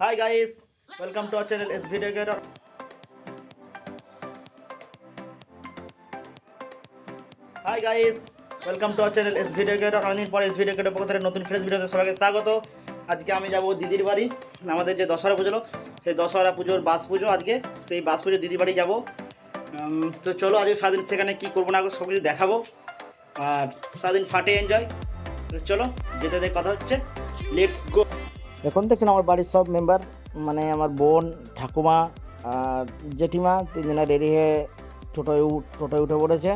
Hi guys, welcome to our channel S Video Creator. Hi guys welcome to our channel S video creator অনেকদিন পরে S video creator পক্ষ থেকে নতুন fresh ভিডিওতে সবাইকে স্বাগত। আজকে আমি যাব দিদির বাড়ি আমাদের যে দশহরা পুজো সেই দশহরা পুজোর বাস পুজো আজকে। সেই বাস পুজো দিদির বাড়ি যাব। তো চলো আজকে সারাদিন সেখানে কী করব না সব কিছু দেখাবো। আর সারাদিন ফাটে এনজয় চলো যেতে কথা হচ্ছে। লেটস গো এখন দেখছেন আমার বাড়ির সব মেম্বার মানে আমার বোন, ঠাকুমা জেঠিমা তিনজনে রেডি হয়ে টোটোয় টোটোয় উঠে পড়েছে।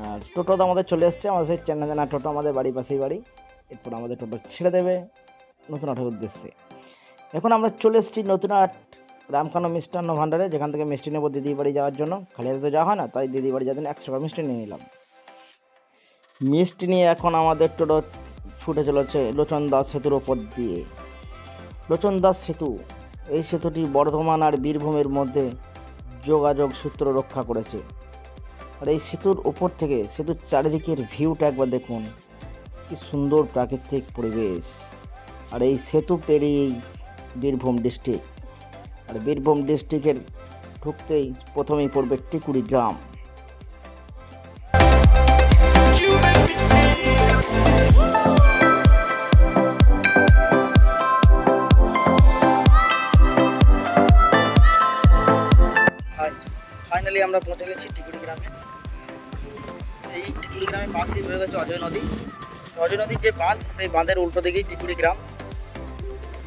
আর টোটো তো আমাদের চলে এসছে, আমাদের সেই চেন্নাই জানা টোটো আমাদের বাড়ির পাশেই বাড়ি। এরপর আমাদের টোটো ছেড়ে দেবে নতুন আটের উদ্দেশ্যে। এখন আমরা চলে এসেছি নতুন আট রামকানো মিষ্টান্ন ভাণ্ডারে, যেখান থেকে মিষ্টি নেব দিদি বাড়ি যাওয়ার জন্য। খালি হাতে তো যাওয়া হয় না, তাই দিদি বাড়ি যাওয়ার জন্য একশো টাকা মিষ্টি নিয়ে নিলাম। মিষ্টি নিয়ে এখন আমাদের টোটো ছুটে চলেছে লোচন দাস সেতুর ওপর দিয়ে। লোচন দাস সেতু, এই সেতুটি বর্ধমান আর বীরভূমের মধ্যে যোগাযোগ সূত্র রক্ষা করেছে। আর এই সেতুর ওপর থেকে, সেতুর চারিদিকের ভিউটা একবার দেখুন, কি সুন্দর প্রাকৃতিক পরিবেশ। আর এই সেতু পেরিয়েই বীরভূম ডিস্ট্রিক্ট। আর বীরভূম ডিস্ট্রিক্টের ঢুকতেই প্রথমেই পড়বে টিকুড়ি গ্রাম। ফাইনালি আমরা পৌঁছে গেছি টিকুড়ি গ্রামে। এই টিকুড়ি গ্রামের পাশেই হয়ে গেছে অজয় নদী। অজয় নদীর যে বাঁধ, সেই বাঁধের উল্টো দিকেই টিকুড়ি গ্রাম।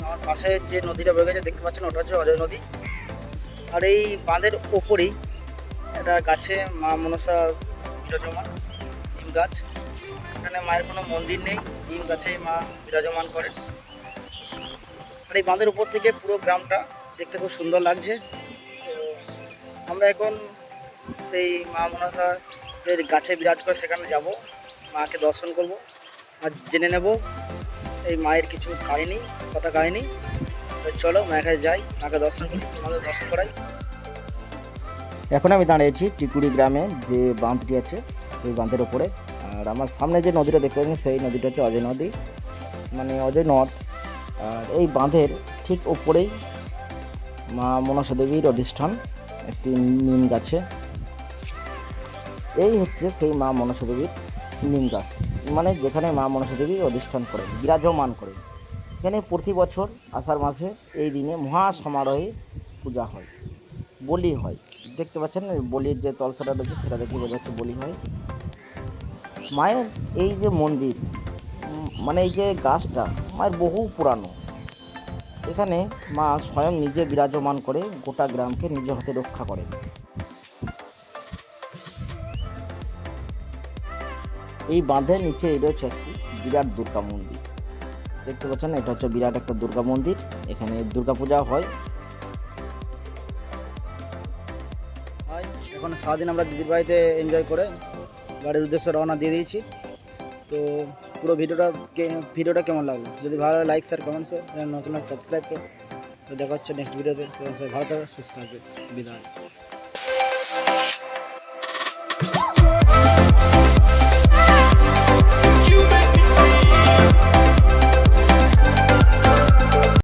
আমার পাশে যে নদীটা বয়ে গেছে, দেখতে পাচ্ছেন, ওটা হচ্ছে অজয় নদী। আর এই বাঁধের ওপরেই একটা গাছে মা মনসা বিরাজমান নিম গাছ। এখানে মায়ের কোনো মন্দির নেই নিম গাছেই মা বিরাজমান করেন। আর এই বাঁধের উপর থেকে পুরো গ্রামটা দেখতে খুব সুন্দর লাগছে। আমরা এখন সেই মা মনসা যে গাছে বিরাজ করে সেখানে যাব। মাকে দর্শন করব। আর জেনে নেব এই মায়ের কিছু কাহিনি, কথা কাহিনী। চলো মায়ের কাছে যাই, মাকে দর্শন করি, তোমাদের দর্শন করাই। এখন আমি দাঁড়িয়েছি টিকুড়ি গ্রামে যে বাঁধটি আছে, সেই বাঁধের ওপরে। আর আমার সামনে যে নদীটা দেখতে পাচ্ছেন, সেই নদীটা হচ্ছে অজয় নদী মানে অজয় নদ। আর এই বাঁধের ঠিক ওপরেই মা মনসা দেবীর অধিষ্ঠান। একটি নিম গাছে। এই হচ্ছে সেই মা মনসা দেবীর নিম গাছ। মানে যেখানে মা মনসা দেবী অধিষ্ঠান করেন, বিরাজমান করেন। এখানে প্রতি বছর আষাঢ় মাসে এই দিনে মহা সমারোহে পূজা হয়। বলি হয়। দেখতে পাচ্ছেন বলির যে তলসাটা রয়েছে সেটা দেখে বোঝা যাচ্ছে বলি হয়। মায়ের এই যে মন্দির মানে এই যে গাছটা, মায়ের বহু পুরানো। এখানে মা স্বয়ং নিজে বিরাজমান করে গোটা গ্রামকে নিজ হাতে রক্ষা করেন। এই বাঁধের নিচে এটা হচ্ছে একটি বিরাট দুর্গা মন্দির। দেখতে পাচ্ছেন, এটা হচ্ছে বিরাট একটা দুর্গা মন্দির। এখানে দুর্গা পূজা হয়। এখন সারাদিন আমরা দিদির বাড়িতে এনজয় করে বাড়ির উদ্দেশ্যে রওনা দিয়ে দিয়েছি। তো পুরো ভিডিওটা কে- ভিডিওটা কেমন লাগলো যদি ভালো লাগে লাইক শেয়ার কমেন্টস নতুন সাবস্ক্রাইব করো তো দেখা হচ্ছে নেক্সট ভিডিওতে তো সবাই ভালো থাকবে সুস্থ থাকবে বিদায়